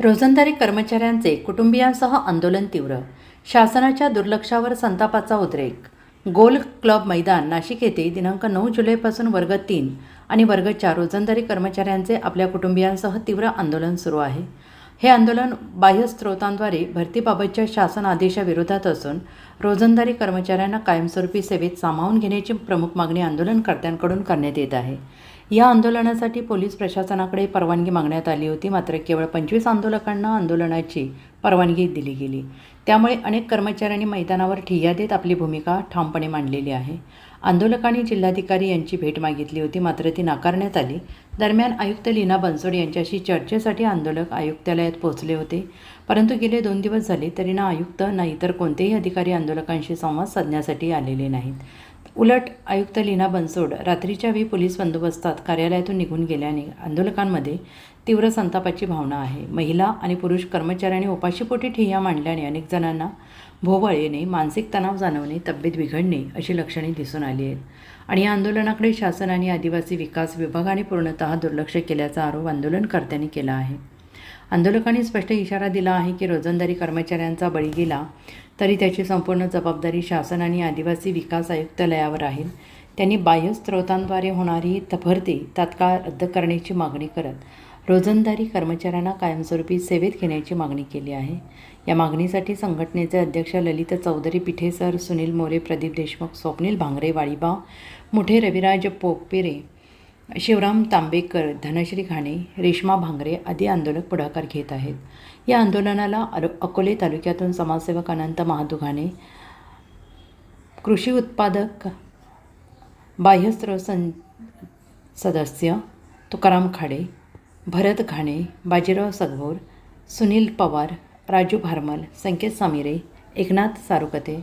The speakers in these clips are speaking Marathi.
रोजंदारी कर्मचाऱ्यांचे कुटुंबियांसह आंदोलन तीव्र. शासनाच्या दुर्लक्षावर संतापाचा उद्रेक. गोल क्लब मैदान नाशिक येथे दिनांक नऊ जुलैपासून वर्ग तीन आणि वर्ग चार रोजंदारी कर्मचाऱ्यांचे आपल्या कुटुंबियांसह तीव्र आंदोलन सुरू आहे. हे आंदोलन बाह्य स्रोतांद्वारे भरतीबाबतच्या शासन आदेशाविरोधात असून रोजंदारी कर्मचाऱ्यांना कायमस्वरूपी सेवेत सामावून घेण्याची प्रमुख मागणी आंदोलनकर्त्यांकडून करण्यात येत आहे. या आंदोलनासाठी पोलीस प्रशासनाकडे परवानगी मागण्यात आली होती. मात्र केवळ पंचवीस आंदोलकांना आंदोलनाची परवानगी दिली गेली. त्यामुळे अनेक कर्मचाऱ्यांनी मैदानावर ठिय्या देत आपली भूमिका ठामपणे मांडलेली आहे. आंदोलकांनी जिल्हाधिकारी यांची भेट मागितली होती. मात्र ती नाकारण्यात आली. दरम्यान आयुक्त लीना बनसोड यांच्याशी चर्चेसाठी आंदोलक आयुक्तालयात पोहोचले होते. परंतु गेले दोन दिवस झाले तरी ना आयुक्त ना इतर कोणतेही अधिकारी आंदोलकांशी संवाद साधण्यासाठी आलेले नाहीत. उलट आयुक्त लीना बनसोड रात्रीच्या वेळी पोलीस बंदोबस्तात कार्यालयातून निघून गेल्याने आंदोलकांमध्ये तीव्र संतापाची भावना आहे. महिला आणि पुरुष कर्मचाऱ्यांनी उपाशीपोटी ठिय्या मांडल्याने अनेक जणांना भोवळ येणे मानसिक तणाव जाणवणे तब्येत बिघडणे अशी लक्षणे दिसून आली आहेत. आणि या आंदोलनाकडे शासन आणि आदिवासी विकास विभागाने पूर्णतः दुर्लक्ष केल्याचा आरोप आंदोलनकर्त्यांनी केला आहे. आंदोलकांनी स्पष्ट इशारा दिला आहे की रोजंदारी कर्मचाऱ्यांचा बळी गेला तरी त्याची संपूर्ण जबाबदारी शासन आणि आदिवासी विकास आयुक्तालयावर आहे. त्यांनी बाह्य स्रोतांद्वारे होणारी त- भरती तात्काळ रद्द करण्याची मागणी करत रोजंदारी कर्मचाऱ्यांना कायमस्वरूपी सेवेत घेण्याची मागणी केली आहे. या मागणीसाठी संघटनेचे अध्यक्ष ललित चौधरी पिठेसर सुनील मोरे प्रदीप देशमुख स्वप्नील भांगरे वाळीबाव मुठे रविराज पोपेरे शिवराम तांबेकर धनश्री घाणे रेश्मा भांगरे आदी आंदोलक पुढाकार घेत आहेत. या आंदोलनाला अरो अकोले तालुक्यातून समाजसेवक अनंत महादुघाणे कृषी उत्पादक बाह्यस्त्र सं सदस्य तुकाराम खाडे भरत घाणे बाजीराव सगभोर सुनील पवार राजू भारमल संकेत सामिरे एकनाथ सारुकते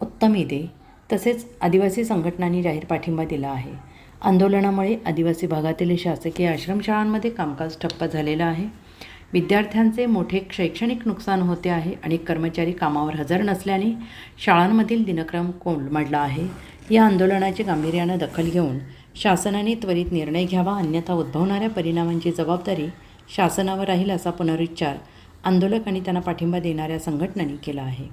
उत्तम इदे तसेच आदिवासी संघटनांनी जाहीर पाठिंबा दिला आहे. आंदोलनामुळे आदिवासी भागातील शासकीय आश्रमशाळांमध्ये कामकाज ठप्प झालेलं आहे. विद्यार्थ्यांचे मोठे शैक्षणिक नुकसान होते आहे अनेक कर्मचारी कामावर हजर नसल्याने शाळांमधील दिनक्रम कोलमडला आहे. या आंदोलनाची गांभीर्यानं दखल घेऊन शासनाने त्वरित निर्णय घ्यावा अन्यथा उद्भवणाऱ्या परिणामांची जबाबदारी शासनावर राहील असा पुनरुच्चार आंदोलक आणि त्यांना पाठिंबा देणाऱ्या संघटनांनी केला आहे.